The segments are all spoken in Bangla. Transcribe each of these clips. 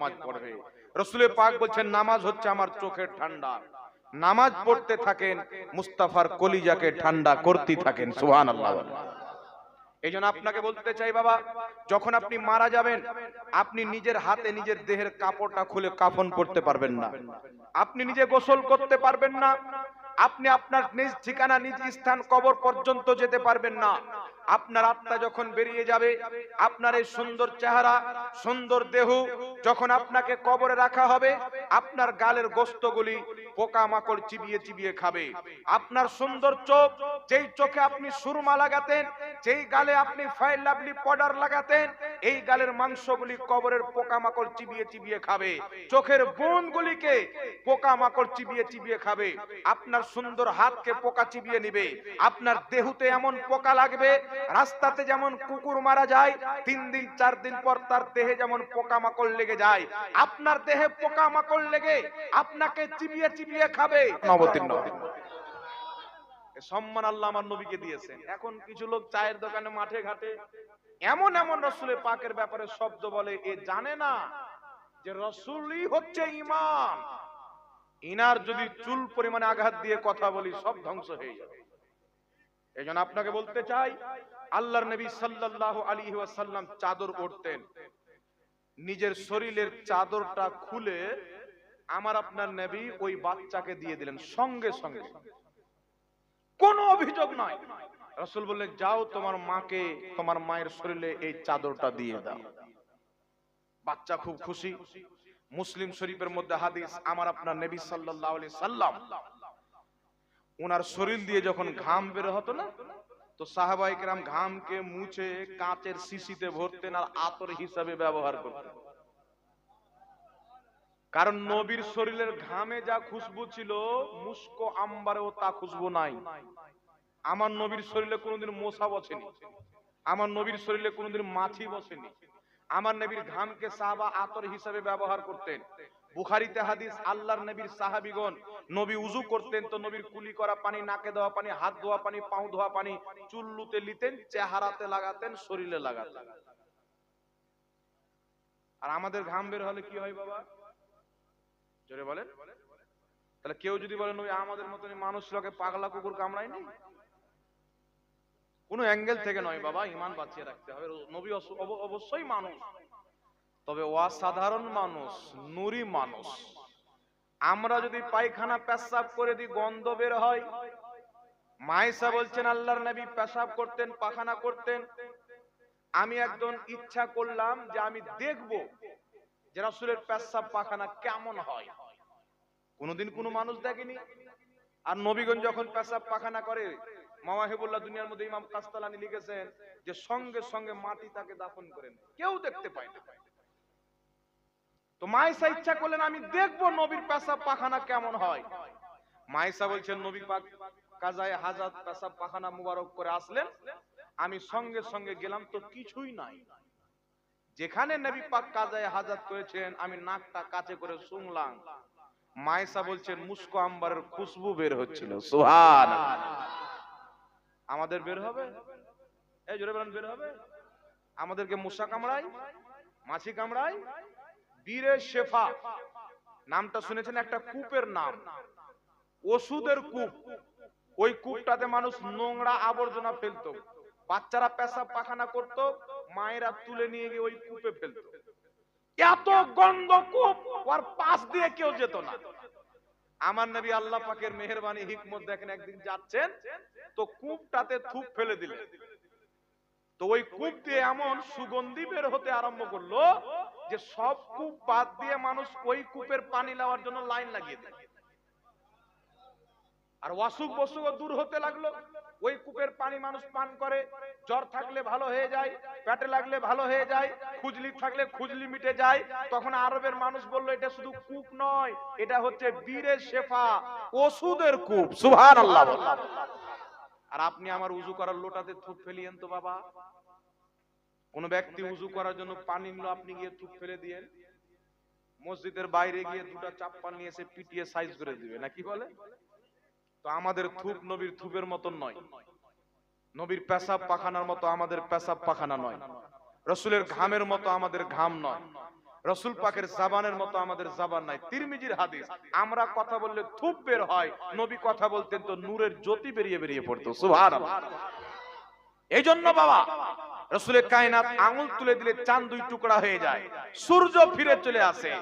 নামাজ পড়বে। রসুলের পাক বলছেন নামাজ হচ্ছে আমার চোখের ঠান্ডা। নামাজ পড়তে থাকেন মুস্তাফার কলিজাকে ঠান্ডা করতে থাকেন। সুহান আল্লাহ এই জন্য আপনাকে বলতে চাই বাবা যখন আপনি মারা যাবেন আপনি নিজের হাতে নিজের দেহের কাপড়টা খুলে কাফন করতে পারবেন না। আপনি নিজে গোসল করতে পারবেন না। আপনি আপনার নিজ ঠিকানা, নিজ স্থান, কবর পর্যন্ত যেতে পারবেন না। আপনার আত্মা যখন বেরিয়ে যাবে, আপনার এই সুন্দর চেহারা, সুন্দর দেহ যখন আপনাকে কবরে রাখা হবে, আপনার গালের গোস্তগুলি পোকা মাকড় চিবিয়ে চিবিয়ে খাবে। আপনার সুন্দর চোখ, যেই চোখে আপনি সুরমা লাগাতেন, যেই গালে আপনি ফাইল লাভলি পাউডার লাগাতেন এই গালের মাংসগুলি কবরের পোকা মাকড় চিবিয়ে চিবিয়ে খাবে। চোখের বোনগুলিকে পোকা মাকড় চিবিয়ে চিবিয়ে খাবে। আপনার সুন্দর হাতকে পোকা চিবিয়ে নিবে। আপনার দেহুতে এমন পোকা লাগবে রাস্তাতে যেমন কুকুর মারা যায় তিন দিন চার দিন পর তার দেহে যেমন পোকা মাকড় লেগে যায়। আপনার দেহে পোকা মাকড় লেগে আপনাকে চিবিয়ে চিবিয়ে খাবে। নবতীর্ণ সম্মান আল্লাহ আমার নবীকে দিয়েছেন। এখন কিছু লোক চায়ের দোকানে মাঠে ঘাটে এমন এমন রসুলের পাকের ব্যাপারে শব্দ বলে, এ জানে না যে রসুলই হচ্ছে ইমান ইনার যদি চুল পরিমাণে আঘাত দিয়ে কথা বলি, সব ধ্বংস হয়ে যাবে। এই জন্য আপনাকে বলতে চাই, আল্লাহর নবী সাল্লাল্লাহু আলাইহি ওয়াসাল্লাম চাদর পরতেন নিজের শরীরের চাদরটা খুলে আমার আপনার নবী ওই বাচ্চাকে দিয়ে দিলেন, সঙ্গে সঙ্গে। কোনো অভিযোগ নয় রসুল বললেন যাও তোমার মাকে, তোমার মায়ের শরীরে এই চাদরটা দিয়ে দাও। বাচ্চা খুব খুশি। মুসলিম শরীফের মধ্যে হাদিস, আমার আপনার নবী আলাইহি সাল্লাম ওনার শরীর দিয়ে যখন ঘাম বের হতো না, তো সাহাবাই কেরাম ঘামকে মুছে কাঁচের শিশিতে ভরতেন আর আতর হিসাবে ব্যবহার করতেন। কারণ নবীর শরীরের ঘামে যা খুশবু ছিল, মুস্কো, আম্বারেও তা খুশবু নাই। আমার নবীর শরীরে কোনোদিন মশা বসেনি। আমার নবীর শরীরে কোনোদিন মাছি বসেনি। আমার নবীর ঘামকে সাহাবা আতর হিসাবে ব্যবহার করতেন। বুখারিতে হাদিস, আল্লাহর নবীর সাহাবিগণ নবী উজু করতেন তো নবীর কুলি করা পানি, নাকে দেওয়া পানি, হাত ধোয়া পানি, পাও ধোয়া পানি চুল লুতে লিতেন চেহারাতে লাগাতেন, শরীরে লাগাতেন। আর আমাদের ঘাম বের হলে কি হয় বাবা? জোরে বলেন। তাহলে কেউ যদি বলেন ওই আমাদের মতন মানুষ লোকে পাগলা কুকুর কামড়ায়নি? কোন অ্যাঙ্গেল থেকে নয় বাবা ইমান বাঁচিয়ে রাখতে হবে। নবী অব- অবশ্যই মানুষ। তবে অসাধারণ মানুষ নুরি মানুষ। আমরা যদি পায়খানা পেশাব করে দিই গন্ধ বের হয়। মাইসা বলছেন আল্লাহর নবী পেশাব করতেন পাখানা করতেন। আমি একজন ইচ্ছা করলাম যে আমি দেখব যে রাসূলের পেশাব পাখানা কেমন হয়। কোনোদিন কোনো মানুষ দেখেনি। আর নবীগঞ্জ যখন পেশাব পাখানা করে মাওয়াহিবুল্লাহ দুনিয়ার মধ্যে ইমাম কাস্তালানি লিখেছেন যে সঙ্গে সঙ্গে মাটি তাকে দাফন করেন। কেউ দেখতে পায় না। তো মায়েশা ইচ্ছা করলেন আমি দেখব নবীর পেশাব পাখানা কেমন হয়। মায়েশা বলছেন, নবী পাক কাজায় হাজাত পেশাব পাখানা মুবারক করে আসলেন। আমি সঙ্গে সঙ্গে গেলাম তো কিছুই নাই। যেখানে নবী পাক কাজায় হাজাত করেছেন, আমি নাকটা কাছে করে শুনলাম। মায়েশা বলছেন, মুস্কো আম্বারের খুশবু বের হচ্ছিল। সুহান আমাদের বের হবে? এই জোরে বলেন বের হবে? আমাদেরকে মশা কামড়ায় মাছি কামড়ায় বীরে শেফা। নামটা শুনেছেন একটা কূপের নাম। ওষুধের কূপ। ওই কূপটাতে মানুষ নোংরা আবর্জনা ফেলতো। বাচ্চারা পেশাব পাখানা করত মায়েরা তুলে নিয়ে গিয়ে ওই কূপে ফেলতো। এত গন্ধ কূপ ওর পাশ দিয়ে কেউ যেত না। আমার নবী আল্লাহ পাকের মেহরবানি, হিকমত দেখেন একদিন যাচ্ছেন, তো কূপটাতে থুপ ফেলে দিলেন। তো ওই কূপ দিয়ে এমন সুগন্ধি বের হতে আরম্ভ করল যে সব কূপ বাদ দিয়ে মানুষ ওই কূপের পানি নেওয়ার জন্য লাইন লাগিয়ে দিল। আর অসুখ বসুখ দূর হতে লাগল। ওই কূপের পানি মানুষ পান করে, জ্বর থাকলে ভালো হয়ে যায়, পেটে লাগলে ভালো হয়ে যায়, খুজলি থাকলে খুজলি মিটে যায়। তখন আরবের মানুষ বলল, এটা শুধু কূপ নয়, এটা হচ্ছে বীরের শেফা, ওষুধের কূপ। সুভান আল্লাহ আর আপনি আমার উজু করার লোটাতে থুপ ফেলিয়েন তো বাবা। কোন ব্যক্তি উজু করার জন্য পানি নিল, আপনি গিয়ে থুপ ফেলে দিয়েন। মসজিদের বাইরে গিয়ে দুটা চাপ্পা নিয়ে এসে পিটিয়ে সাইজ করে দিবে, না কি বলে? তো আমাদের থুপ নবীর থুপের মতন নয়। নবীর পেশাব পাখানার মতো আমাদের পেশাব পাখানা নয়। রসুলের ঘামের মতো আমাদের ঘাম নয়। রসুল পাকের জাবানের মতো আমাদের জাবান নাই তিরমিজির হাদিস, আমরা কথা বললে থুপ বের হয়, নবী কথা বলতেন তো নূরের জ্যোতি বেরিয়ে বেরিয়ে পড়তো। সুবহানাল্লাহ। এই জন্য বাবা, রসুলের কায়নাত আঙুল তুলে দিলে চাঁদ দুই টুকরা হয়ে যায়। সূর্য ফিরে চলে আসে।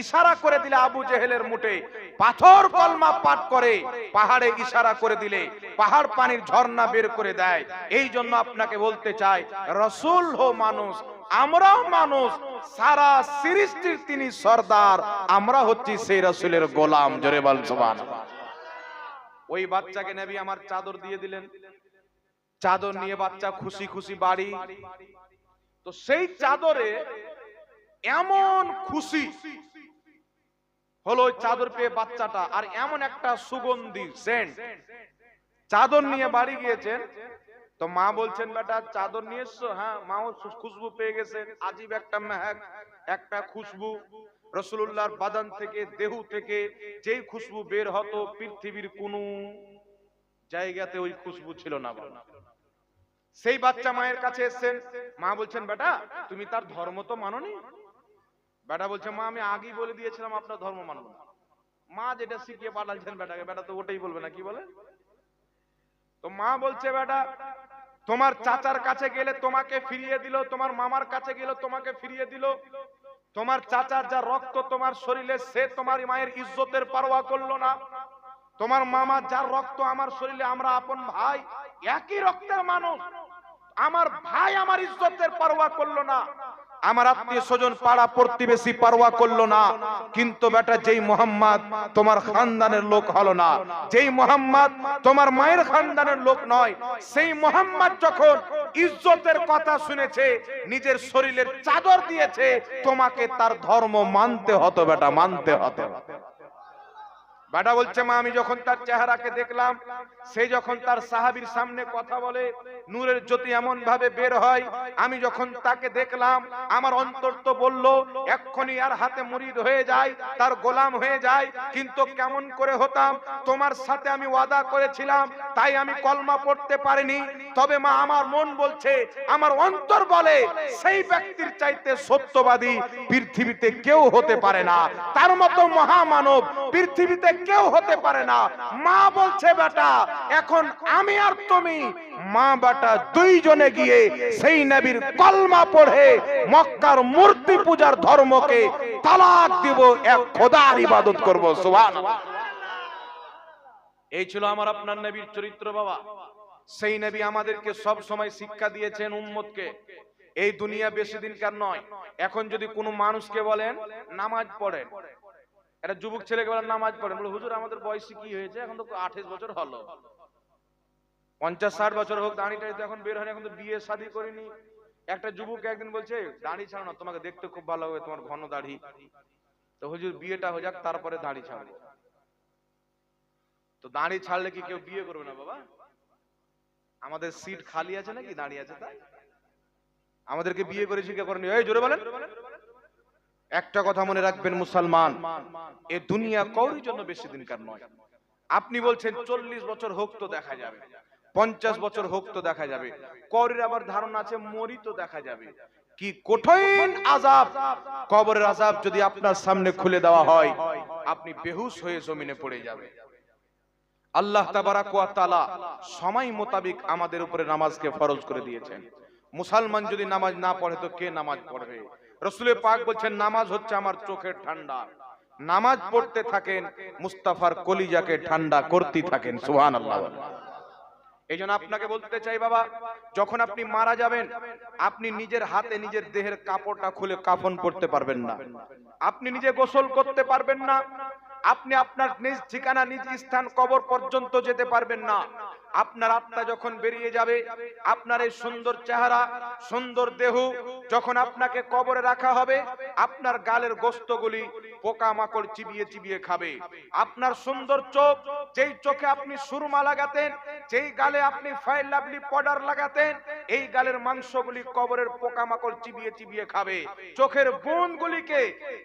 ইশারা করে দিলে আবু জেহেলের মুটে পাথর কলমা পাঠ করে, পাহাড়ে ইশারা করে দিলে, পাহাড় পানির ঝর্ণা বের করে দেয়। এই জন্য আপনাকে বলতে চাই, রসুল হো মানুষ, আমরাও মানুষ, সারা সৃষ্টির তিনি সর্দার, আমরা হচ্ছি সেই রসুলের গোলাম, জোরে বল ওই বাচ্চাকে নবী আমার চাদর দিয়ে দিলেন। চাদর নিয়ে বাচ্চা খুশি খুশি বাড়ি। তো সেই চাদরে এমন খুশি হলো ওই চাদর পেয়ে বাচ্চাটা। আর এমন একটা সুগন্ধি, সেন্ট। চাদর নিয়ে বাড়ি গিয়েছেন। তো মা বলছেন, বেটা, চাদর নিয়ে এসছো? হ্যাঁ মাও খুশবু পেয়ে গেছেন আজীব একটা মেহাক একটা খুশবু। রসুল্লাহর বাদান থেকে, দেহু থেকে যেই খুশবু বের হতো, পৃথিবীর কোনো জায়গাতে ওই খুশবু ছিল না সেই বাচ্চা মায়ের কাছে এসেছেন। মা বলছেন, বেটা, তুমি তার ধর্ম তো মানোনি? বেটা বলছে, মা, আমি আগেই বলে দিয়েছিলাম আপনার ধর্ম মানব না। মা যেটা শিখিয়ে পাঠাচ্ছেন বেটাকে, বেটা তো ওটাই বলবে না, কি বলে? তো মা বলছে, বেটা, তোমার চাচার কাছে গেলে তোমাকে ফিরিয়ে দিল, তোমার মামার কাছে গেলে তোমাকে ফিরিয়ে দিল। তোমার চাচার যা রক্ত তোমার শরীরে, সে তোমার মায়ের ইজ্জতের পারোয়া করল না। তোমার মামা যার রক্ত আমার শরীরে, আমরা আপন ভাই, একই রক্তের মানুষ। আমার ভাই আমার ইজ্জতের পারোয়া করল না। আমার আত্মীয় স্বজন পাড়া প্রতিবেশী পারোয়া করল না। কিন্তু বেটা, যেই মোহাম্মদ তোমার খানদানের লোক হলো না। যেই মোহাম্মদ তোমার মায়ের খানদানের লোক নয়। সেই মোহাম্মদ যখন ইজ্জতের কথা শুনেছে, নিজের শরীরের চাদর দিয়েছে, তোমাকে তার ধর্ম মানতে হতো বেটা, মানতে হতো। বেটা বলছে, মা, আমি যখন তার চেহারাকে দেখলাম, সে যখন তার সাহাবীর সামনে কথা বলে, নূরের জ্যোতি এমন ভাবে বের হয়, আমি যখন তাকে দেখলাম, আমার অন্তর তো বলল, এক্ষুনি আর হাতে মুরিদ হয়ে যায়, তার গোলাম হয়ে যায়, কিন্তু কেমন করে হতাম, তোমার সাথে আমি ওয়াদা করেছিলাম, তাই আমি কলমা পড়তে পারিনি, তবে মা, আমার মন বলছে, আমার অন্তর বলে, সেই ব্যক্তির চাইতে সত্যবাদী পৃথিবীতে কেউ হতে পারে না, তার মতো মহামানব পৃথিবীতে কেউ হতে পারে না। মা বলছে, বেটা, এখন আমি আর তুমি মা, বেটা দুইজনে গিয়ে সেই নবীর কলমা পড়ে মক্কার মূর্তি পূজার ধর্মকে তালাক দিব, এক খোদার ইবাদত করব। সুবহানাল্লাহ। এই ছিল আমার আপনার নবীর চরিত্র, বাবা। সেই নবী আমাদেরকে সব সময় শিক্ষা দিয়েছেন উম্মতকে। এই দুনিয়া বেশি দিনকার নয়। এখন যদি কোনো মানুষকে বলেন, নামাজ পড়েন। একটা যুবক ছেলেকে বলেন নামাজ পড়েন বলে, হুজুর, আমাদের বয়স কি হয়েছে? এখন তো আঠাশ বছর হলো। পঞ্চাশ ষাট বছর হোক দাঁড়িটা তো এখন বের হয়নি, এখন তো বিয়ে শাদী করিনি। একটা যুবক একদিন বলছে, দাড়ি ছাড়ো না, তোমাকে দেখতে খুব ভালো হবে, তোমার ঘন দাড়ি। তো হুজুর, বিয়েটা হয়ে যাক, তারপরে দাড়ি ছাড়বো। তো দাড়ি ছাড়লে কি কেউ বিয়ে করবে না, বাবা? আমাদের সিট খালি আছে নাকি? দাঁড়িয়ে আছে তাই আমাদেরকে বিয়ে করেছি কে করেনি। এই, জোরে বলেন। একটা কথা মনে রাখবেন মুসলমান, এ দুনিয়া কৌরির জন্য বেশি দিনকার নয়। আপনি বলছেন চল্লিশ বছর হোক তো দেখা যাবে, পঞ্চাশ বছর হোক তো দেখা যাবে, কৌরির আবার ধারণা আছে মরি তো দেখা যাবে। কি কঠিন আজাব কবরের আজাব যদি আপনার সামনে খুলে দেওয়া হয়, আপনি বেহুশ হয়ে জমিনে পড়ে যাবে আল্লাহ ওয়া সময় মোতাবেক আমাদের উপরে নামাজকে ফরজ করে দিয়েছেন। মুসলমান যদি নামাজ না পড়ে তো কে নামাজ পড়বে? রসুলের পাক বলছেন, নামাজ হচ্ছে আমার চোখের ঠান্ডা। নামাজ পড়তে থাকেন, মুস্তাফার কলিজাকে ঠান্ডা করতে থাকেন, সুবহানাল্লাহ। এই জন্য আপনাকে বলতে চাই, বাবা, যখন আপনি মারা যাবেন, আপনি নিজের হাতে নিজের দেহের কাপড়টা খুলে কাফন করতে পারবেন না। আপনি নিজে গোসল করতে পারবেন না। আপনি আপনার নিজ ঠিকানা, নিজ স্থান কবর পর্যন্ত যেতে পারবেন না। আপনার আত্মা যখন বেরিয়ে যাবে, আপনার এই সুন্দর চেহারা, সুন্দর দেহ যখন আপনাকে কবরে রাখা হবে, আপনার গালের গোস্তগুলি পোকা মাকড় চিবিয়ে চিবিয়ে খাবে। আপনার সুন্দর চোখ, যেই চোখে আপনি সুরমা লাগাতেন যেই গালে আপনি ফাইল লাভলি পাউডার লাগাতেন, এই গালের মাংসগুলি কবরের পোকা মাকড় চিবিয়ে চিবিয়ে খাবে। চোখের বোনগুলিকে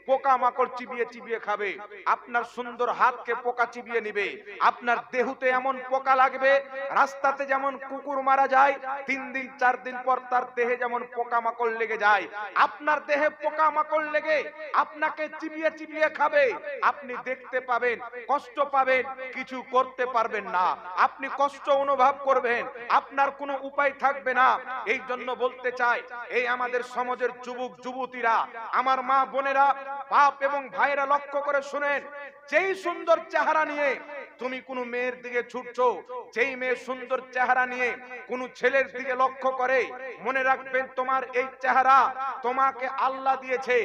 পোকা মাকড় চিবিয়ে চিবিয়ে খাবে। আপনার সুন্দর হাতকে পোকা চিবিয়ে নিবে। আপনার দেহুতে এমন পোকা লাগবে, রাস্তাতে যেমন কুকুর মারা যায়, তিন দিন, চার দিন পর তার দেহে যেমন পোকামাকড় লেগে যায়। আপনার দেহে পোকামাকড় লেগে আপনাকে চিবিয়ে চিবিয়ে খাবে। আপনি দেখতে পাবেন, কষ্ট পাবেন, কিছু করতে পারবেন না। আপনি কষ্ট অনুভব করবেন, আপনার কোনো উপায় থাকবে না। এই জন্য বলতে চাই, এই আমাদের সমাজের যুবক, যুবতীরা, আমার মা বোনেরা, বাপ এবং ভাইরা লক্ষ্য করে শুনেন, যেই সুন্দর চেহারা নিয়ে তুমি কোনো মেয়ের দিকে ছুটছো, যেই মেয়ে সুন্দর চেহারা নিয়ে কোনো ছেলের দিকে লক্ষ্য করে, মনে রাখবেন তোমার এই চেহারা তোমাকে আল্লাহ দিয়েছে।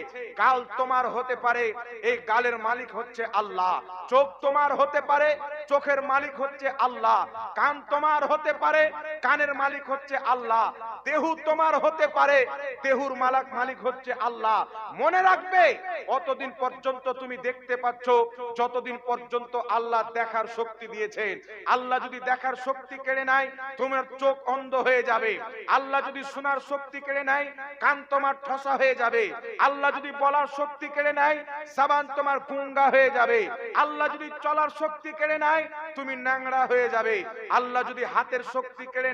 গাল তোমার হতে পারে, এই গালের মালিক হচ্ছে আল্লাহ। চোখ তোমার হতে পারে চোখের মালিক হচ্ছে আল্লাহ, কান তোমার হতে পারে, কানের মালিক হচ্ছে আল্লাহ, দেহু তোমার হতে পারে, দেহুর মালাক মালিক হচ্ছে আল্লাহ। মনে রাখবে, অতদিন পর্যন্ত তুমি দেখতে পাচ্ছ, যতদিন পর্যন্ত আল্লাহ দেখার শক্তি দিয়েছেন। আল্লাহ যদি দেখার শক্তি কেড়ে নেয়, তোমার চোখ অন্ধ হয়ে যাবে। আল্লাহ যদি শোনার শক্তি কেড়ে নেয়, কান তোমার ঠসা হয়ে যাবে। আল্লাহ যদি বলার শক্তি কেড়ে নেয়, সাবান তোমার গুঙ্গা হয়ে যাবে। আল্লাহ যদি চলার শক্তি কেড়ে নেয় তুমি হয়ে যাবে। আল্লাহ যদি হাতের শক্তি কেড়ে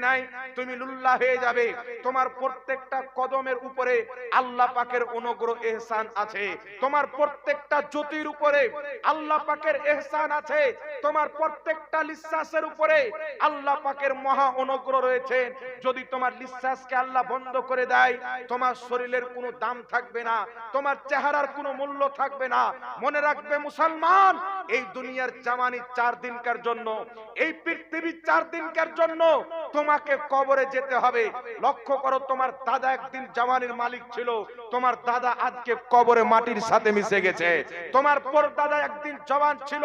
তুমি লুল্লা হয়ে যাবে। তোমার প্রত্যেকটা কদমের উপরে আল্লাহ পাকের অনুগ্রহ, এহসান আছে। তোমার প্রত্যেকটা জ্যোতির উপরে আল্লাহ পাকের এহসান আছে। তোমার প্রত্যেকটা নিঃশ্বাসের উপরে আল্লাহ পাকের মহা অনুগ্রহ রয়েছে। যদি তোমার নিঃশ্বাসকে আল্লাহ বন্ধ করে দেয়, তোমার শরীরের কোনো দাম থাকবে না, তোমার চেহারার কোনো মূল্য থাকবে না। মনে রাখবে, মুসলমান এই দুনিয়ার জামানি চার দিনকার জন্য, এই পৃথিবী চার দিনকার জন্য তোমাকে কবরে যেতে হবে। লক্ষ্য করো, তোমার দাদা একদিন জামানির মালিক ছিল। তোমার দাদা আজকে কবরে মাটির সাথে মিশে গেছে। তোমার পর দাদা একদিন জওয়ান ছিল।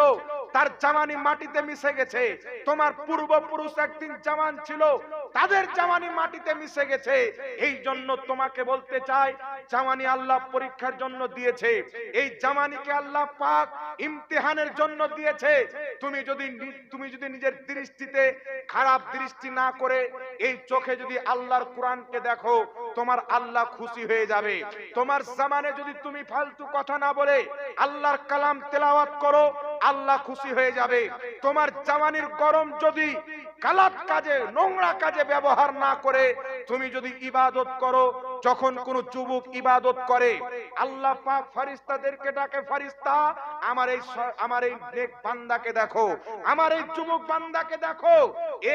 তার জামানি মাটিতে মিশে গেছে। তোমার পূর্বপুরুষ একদিন জামান ছিল, তাদের জামানি মাটিতে মিশে গেছে। এই জন্য তোমাকে বলতে চাই, জামানি আল্লাহ পরীক্ষার জন্য দিয়েছে। এই জামানিকে আল্লাহ পাক ইমতিহানের জন্য দিয়েছে। তুমি যদি তুমি যদি নিজের দৃষ্টিতে খারাপ দৃষ্টি না করে এই চোখে যদি আল্লাহর কোরআনকে দেখো, তোমার আল্লাহ খুশি হয়ে যাবে। তোমার জামানে যদি তুমি ফালতু কথা না বলে আল্লাহর কালাম তেলাওয়াত করো আল্লাহ খুশি হয়ে যাবে। তোমার জামানির গরম যদি গালাত কাজে, নোংরা কাজে ব্যবহার না করে, তুমি যদি ইবাদত করো, যখন কোন যুবক ইবাদত করে, আল্লাহ পাক ফারিস্তাদেরকে ডাকে ফারিস্তা আমার এই আমার এই নেক বান্দাকে দেখো, আমার এই যুবক বান্দাকে দেখো।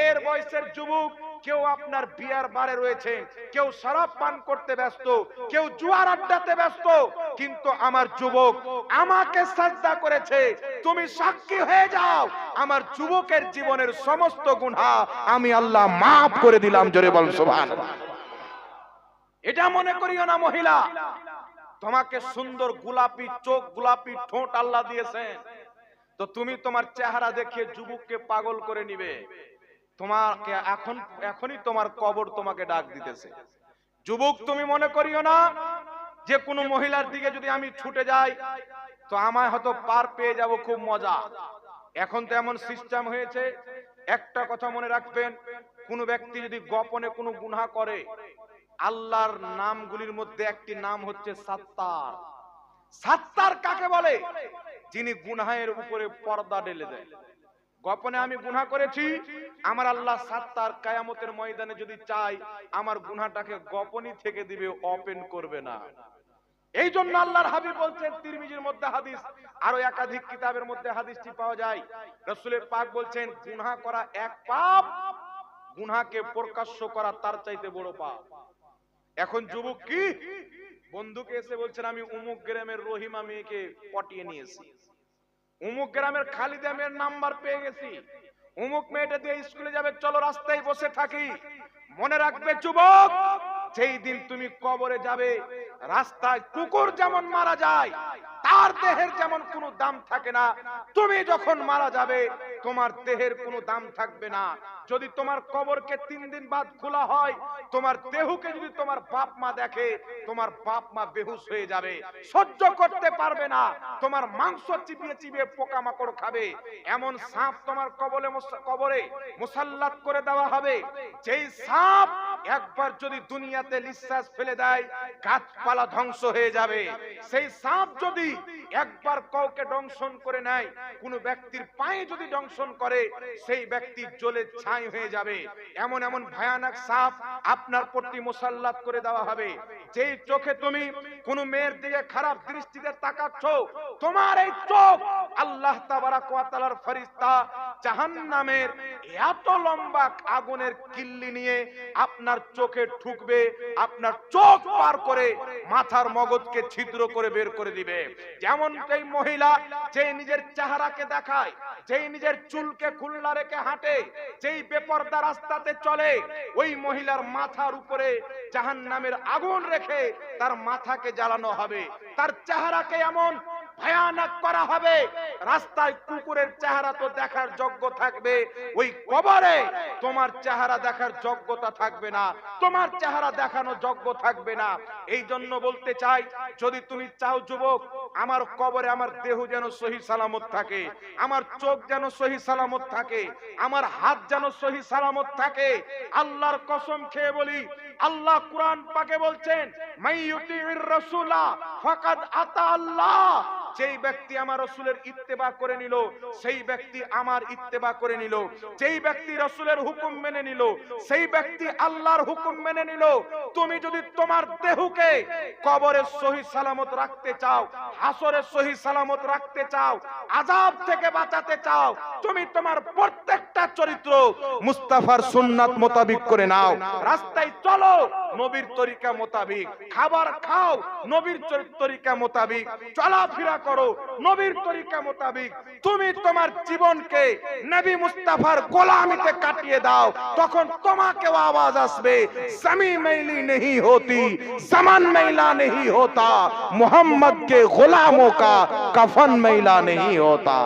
এর বয়সের যুবক কেউ আপনার বিয়ার বারে রয়েছে, কেউ শরাব পান করতে ব্যস্ত, কেউ জুয়ার আড্ডাতে ব্যস্ত, কিন্তু আমার যুবক আমাকে সাজদা করেছে, তুমি সাক্ষী হয়ে যাও, আমার যুবকের জীবনের সমস্ত গুনাহ আমি আল্লাহ মাফ করে দিলাম, জোরে বল সুবহানাল্লাহ। এটা মনে করিও না, মহিলা, তোমাকে সুন্দর গোলাপি চোখ, গোলাপি ঠোঁট আল্লাহ দিয়েছেন, তো তুমি তোমার চেহারা দেখে যুবককে পাগল করে নিবে। তোমাকে এখন, এখনই তোমার কবর তোমাকে ডাক দিতেছে। যুবক, তুমি মনে করিও না যে কোনো মহিলার দিকে যদি আমি ছুটে যাই, তো আমায় হয়তো পার পেয়ে যাব খুব মজা। এখন তো এমন সিস্টেম হয়েছে, একটা কথা মনে রাখবেন, কোনো ব্যক্তি যদি গোপনে কোনো গুনাহ করে, আল্লাহর নামগুলির মধ্যে একটি নাম হচ্ছে সাত্তার। সাত্তার কাকে বলে? যিনি গুনাহের উপরে পর্দা ঢেলে দেয়। গোপনে আমি গুনাহ করেছি। আমার আল্লাহ সাত্তার কায়ামতের ময়দানে যদি চাই আমার গুনাহটাকে গোপনই থেকে দিবে ওপেন করবে না। এই জন্য আল্লাহর হাবিব বলছেন, তিরমিজির মধ্যে হাদিস আরও একাধিক কিতাবের মধ্যে হাদিসটি পাওয়া যায়। রসুলের পাক বলছেন, গুনাহ করা এক পাপ, গুনাহকে প্রকাশ্য করা তার চাইতে বড় পাপ। এখন যুবক কি? বন্ধুকে এসে বলছেন, আমি উমুক গ্রামের রহিমা মেয়েকে পটিয়ে নিয়েছি। উমুক গ্রামের খালিদা মেয়ের নাম্বার পেয়ে গেছি। উমুক মেয়েটা দিয়ে স্কুলে যাবে, চলো রাস্তায় বসে থাকি। মনে রাখবে, যুবক সেই দিন তুমি কবরে যাবে রাস্তায় কুকুর যেমন মারা যায়, তার দেহের যেমন কোনো দাম থাকে না, তুমি যখন মারা যাবে, তোমার দেহের কোনো দাম থাকবে না। যদি তোমার কবরকে তিন দিন বাদ খোলা হয়, তোমার দেহকে যদি তোমার বাপ মা দেখে, তোমার বাপ মা বেহুশ হয়ে যাবে, সহ্য করতে পারবে না, তোমার মাংস চিপিয়ে চিবিয়ে পোকামাকড় খাবে। এমন সাপ তোমার কবলে কবরে মুসাল্লাত করে দেওয়া হবে। যেই সাপ একবার যদি দুনিয়াতে নিঃশ্বাস ফেলে দেয় গাছপালা ধ্বংস হয়ে যাবে। সেই সাপ যদি একবার কাউকে দংশন করে নেয়, কোনো ব্যক্তির পায়ে যদি দংশন করে, সেই ব্যক্তি জ্বলে ছাই হয়ে যাবে। এমন এমন ভয়ানক সাপ আপনার প্রতি মুসাল্লাত করে দেওয়া হবে। যেই চোখে তুমি কোন মেয়ের দিকে খারাপ দৃষ্টিতে তাকাচ্ছ, তোমার এই চোখ আল্লাহ তাবারাক ওয়া তাআলার ফেরেশতা জাহান্নামের এত লম্বা আগুনের কিল্লি নিয়ে আপনার চোখে ঠুকবে, আপনার চোখ পার করে মাথার মগজকে ছিদ্র করে বের করে দিবে। যেমন এই মহিলা যে নিজের চেহারাকে দেখায়, যেই নিজের চুলকে খুলনা রেখে হাঁটে, যেই বেপর্দা রাস্তাতে চলে, ওই মহিলার মাথার উপরে জাহান নামের আগুন রেখে তার মাথাকে জ্বালানো হবে। তার চেহারাকে এমন ভয়ানক করা হবে। রাস্তায় কুকুরের চেহারা তো দেখার যোগ্য থাকবে। ওই কবরে তোমার চেহারা দেখার যোগ্যতা থাকবে না। তোমার চেহারা দেখানো যোগ্য থাকবে না। এই জন্য বলতে চাই, যদি তুমি চাও যুবক, আমার কবরে আমার দেহ যেন সহি সালামত থাকে, আমার চোখ যেন সহি সালামত থাকে, আমার হাত যেন সহি সালামত থাকে, আল্লাহর কসম খেয়ে বলি, আল্লাহ কোরআন পাকে বলছেন মাইয়ুতির রাসূলা ফাকাদ আতা আল্লাহ। যেই ব্যক্তি আমার রসুলের ইত্তেবা করে নিল, সেই ব্যক্তি আমার ইত্তেবা করে নিল। যেই ব্যক্তি রসুলের হুকুম মেনে নিল, সেই ব্যক্তি আল্লাহর হুকুম মেনে নিল। তুমি যদি তোমার দেহকে কবরের সহি সালামত রাখতে চাও হাসরের সহি সালামত রাখতে চাও আজাব থেকে বাঁচাতে চাও, তুমি তোমার প্রত্যেকটা চরিত্র মুস্তাফার সুন্নাত মোতাবিক করে নাও। রাস্তায় চলো নবীর তরিকা মোতাবিক। খাবার খাও, নবীর তরিকা মোতাবিক। চলাফেরা করো, নবীর তরিকা মোতাবিক। তুমি তোমার জীবনকে নবী মুস্তাফার গোলামিতে কাটিয়ে দাও। তখন তোমাকে আওয়াজ আসবে জমি মেইলি নেই হতি, সমান মেইলা নেই হতা মোহাম্মদ কে গোলামো কা, কফন মেইলা নেই হতা।